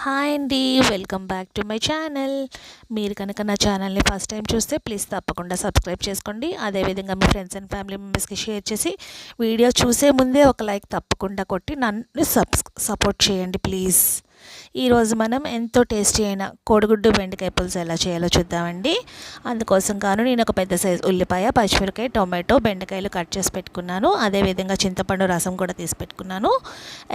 Hi అండి welcome back to my channel. మీరు కనుక నా ఛానల్ని ఫస్ట్ టైం చూస్తే ప్లీజ్ తప్పకుండా సబ్స్క్రైబ్ చేసుకోండి. అదేవిధంగా మీ ఫ్రెండ్స్ అండ్ ఫ్యామిలీ మెంబర్స్కి షేర్ చేసి వీడియో చూసే ముందే ఒక లైక్ తప్పకుండా కొట్టి నన్ను సబ్స్ సపోర్ట్ చేయండి ప్లీజ్. ఈరోజు మనం ఎంతో టేస్టీ అయిన కోడిగుడ్డు బెండకాయ పులుసు ఎలా చేయాలో చూద్దామండి. అందుకోసం కాను నేను ఒక పెద్ద సైజు ఉల్లిపాయ పచ్చిమిరకాయ టొమాటో బెండకాయలు కట్ చేసి పెట్టుకున్నాను. అదేవిధంగా చింతపండు రసం కూడా తీసి పెట్టుకున్నాను.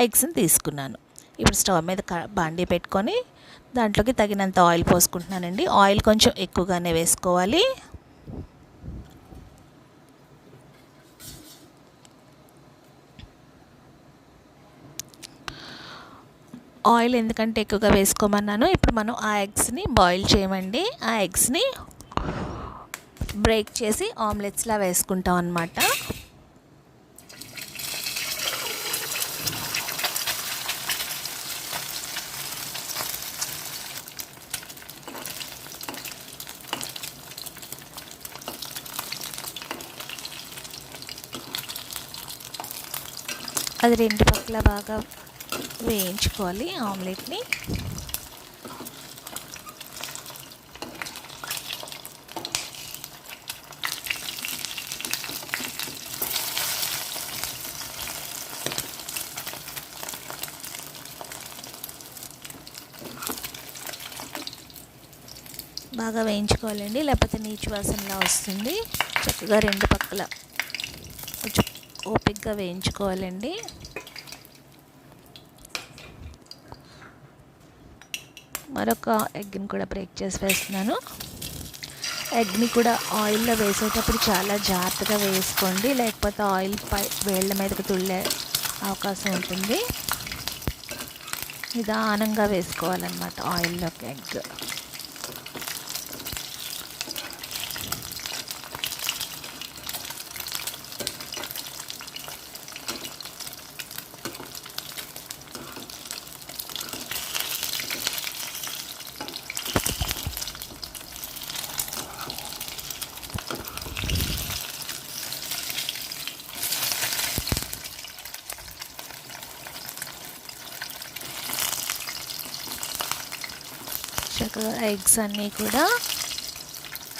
ఎగ్స్ని తీసుకున్నాను. ఇప్పుడు స్టవ్ మీద బాండీ పెట్టుకొని దాంట్లోకి తగినంత ఆయిల్ పోసుకుంటున్నానండి. ఆయిల్ కొంచెం ఎక్కువగానే వేసుకోవాలి. ఆయిల్ ఎందుకంటే ఎక్కువగా వేసుకోమన్నాను ఇప్పుడు మనం ఆ ఎగ్స్ని బాయిల్ చేయమండి. ఆ ఎగ్స్ని బ్రేక్ చేసి ఆమ్లెట్స్లా వేసుకుంటాం అన్నమాట. అది రెండు పక్కల బాగా వేయించుకోవాలి ఆమ్లెట్ని. బాగా వేయించుకోవాలండి లేకపోతే నీచు వాసనలా వస్తుంది. చక్కగా రెండు పక్కల ఓపిక్గా వేయించుకోవాలండి. మరొక ఎగ్ని కూడా బ్రేక్ చేసి వేస్తున్నాను. ఎగ్ని కూడా ఆయిల్లో వేసేటప్పుడు చాలా జాగ్రత్తగా వేసుకోండి. లేకపోతే ఆయిల్ పై వేళ్ళ మీదకి తుళ్ళే అవకాశం ఉంటుంది. నిదానంగా వేసుకోవాలన్నమాట ఆయిల్లోకి ఎగ్. చక్కగా ఎగ్స్ అన్నీ కూడా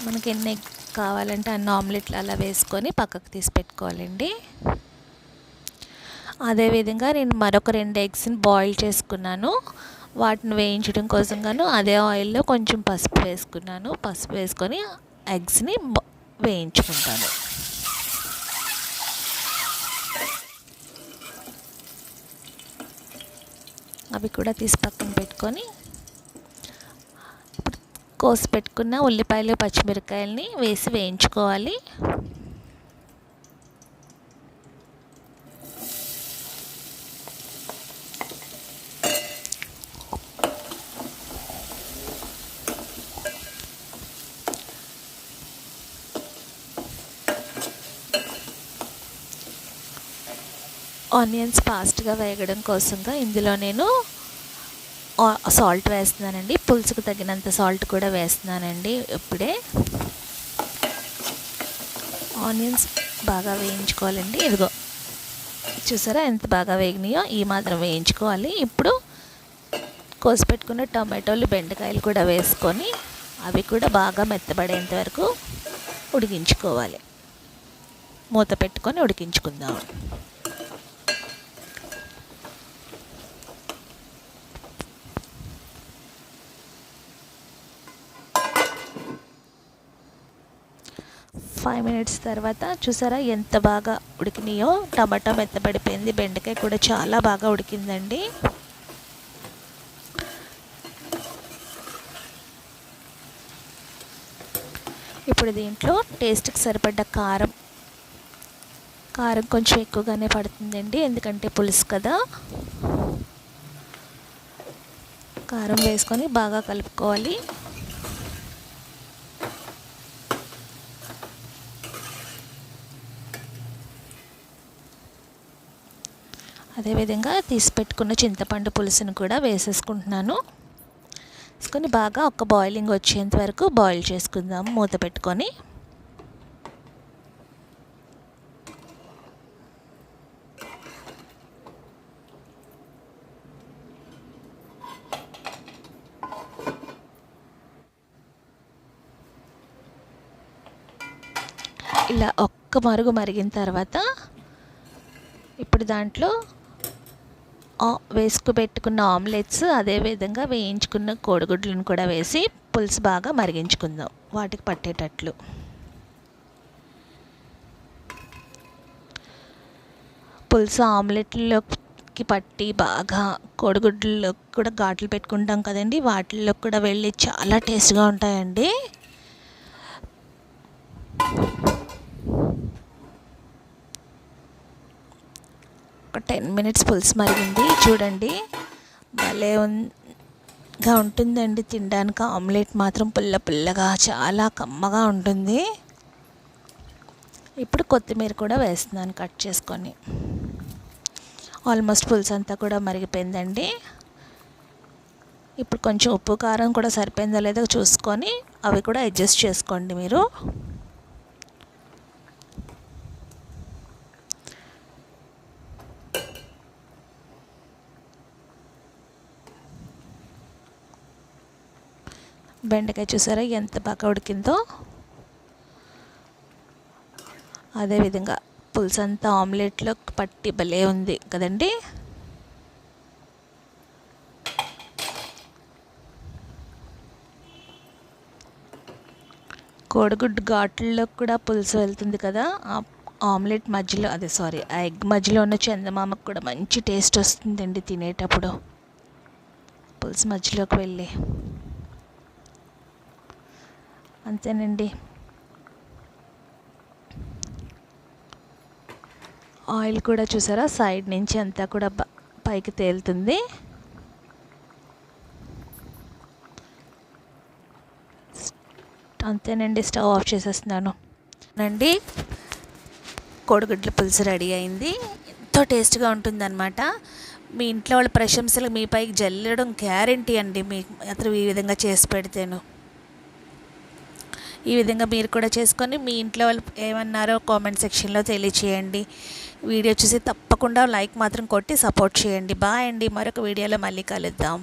మనకి ఎన్ని ఎగ్ కావాలంటే అన్ని ఆమ్లెట్లు అలా వేసుకొని పక్కకు తీసి పెట్టుకోవాలండి. అదేవిధంగా నేను మరొక రెండు ఎగ్స్ని బాయిల్ చేసుకున్నాను. వాటిని వేయించడం కోసం గాను అదే ఆయిల్లో కొంచెం పసుపు వేసుకున్నాను. పసుపు వేసుకొని ఎగ్స్ని వేయించుకుంటాను. అవి కూడా తీసి పక్కన పెట్టుకొని కోసి పెట్టుకున్న ఉల్లిపాయలు పచ్చిమిరకాయలని వేసి వేయించుకోవాలి. ఆనియన్స్ ఫాస్ట్గా వేగడం కోసంగా ఇందులో నేను సాల్ట్ వేస్తున్నానండి. పులుసుకు తగినంత సాల్ట్ కూడా వేస్తున్నానండి ఇప్పుడే. ఆనియన్స్ బాగా వేయించుకోవాలండి. ఇదిగో చూసారా ఎంత బాగా వేగినాయో? ఈ మాత్రం వేయించుకోవాలి. ఇప్పుడు కోసి పెట్టుకున్న టమాటోలు బెండకాయలు కూడా వేసుకొని అవి కూడా బాగా మెత్తబడేంత వరకు ఉడికించుకోవాలి. మూత పెట్టుకొని ఉడికించుకుందాం ఫైవ్ మినిట్స్ తర్వాత చూసారా ఎంత బాగా ఉడికినాయో? టమాటా మెత్తబడిపోయింది బెండకాయ కూడా చాలా బాగా ఉడికిందండి. ఇప్పుడు దీంట్లో టేస్ట్కి సరిపడ్డ కారం. కారం కొంచెం ఎక్కువగానే పడుతుందండి. ఎందుకంటే పులుసు కదా. కారం వేసుకొని బాగా కలుపుకోవాలి. అదేవిధంగా తీసి పెట్టుకున్న చింతపండు పులుసును కూడా వేసేసుకుంటున్నాను. వేసుకొని బాగా ఒక బాయిలింగ్ వచ్చేంత వరకు బాయిల్ చేసుకుందాం మూత పెట్టుకొని. ఇలా ఒక్క మరుగు మరిగిన తర్వాత ఇప్పుడు దాంట్లో వేసుకు పెట్టుకున్న ఆమ్లెట్స్ అదేవిధంగా వేయించుకున్న కోడిగుడ్లను కూడా వేసి పులుసు బాగా మరిగించుకుందాం. వాటికి పట్టేటట్లు. పులుసు ఆమ్లెట్లోకి పట్టి బాగా కోడిగుడ్లలో కూడా ఘాట్లు పెట్టుకుంటాం కదండి. వాటిల్లో కూడా వెళ్ళి చాలా టేస్ట్గా ఉంటాయండి. ఒక టెన్ మినిట్స్ పులుసు మరిగింది. చూడండి. భలే గా ఉంటుందండి తినడానికి. ఆమ్లెట్ మాత్రం పుల్ల పుల్లగా చాలా కమ్మగా ఉంటుంది. ఇప్పుడు కొత్తిమీర కూడా వేస్తున్నాను కట్ చేసుకొని. ఆల్మోస్ట్ పులుసు అంతా కూడా మరిగిపోయిందండి. ఇప్పుడు కొంచెం ఉప్పు కారం కూడా సరిపోయిందో లేదో చూసుకొని అవి కూడా అడ్జస్ట్ చేసుకోండి మీరు. బెండకాయ చూసారా? ఎంత బాగా ఉడికిందో. అదేవిధంగా పులుసు అంతా ఆమ్లెట్లో పట్టి భలే ఉంది కదండి. కోడిగుడ్డు ఘాట్లలో కూడా పులుసు వెళ్తుంది కదా. ఆమ్లెట్ మధ్యలో అదే సారీ ఆ ఎగ్ మధ్యలో ఉన్న చందమామకు కూడా మంచి టేస్ట్ వస్తుందండి తినేటప్పుడు. పులుసు మధ్యలోకి వెళ్ళి. అంతేనండి. ఆయిల్ కూడా చూసారా? సైడ్ నుంచి అంతా కూడా పైకి తేలుతుంది. అంతేనండి స్టవ్ ఆఫ్ చేసేస్తున్నాను. అండి కోడిగుడ్ల పులుసు రెడీ అయింది. ఎంతో టేస్ట్గా ఉంటుందన్నమాట. మీ ఇంట్లో వాళ్ళ ప్రశంసలు మీ పైకి జల్లడం గ్యారంటీ అండి. మీ అతను ఈ విధంగా చేసి పెడితేను. ఈ విధంగా మీరు కూడా చేసుకొని మీ ఇంట్లో వాళ్ళు ఏమన్నారో కామెంట్ సెక్షన్లో తెలియచేయండి. వీడియో చూసి తప్పకుండా లైక్ మాత్రం కొట్టి సపోర్ట్ చేయండి. బాయ్ అండి. మరొక వీడియోలో మళ్ళీ కలుద్దాం.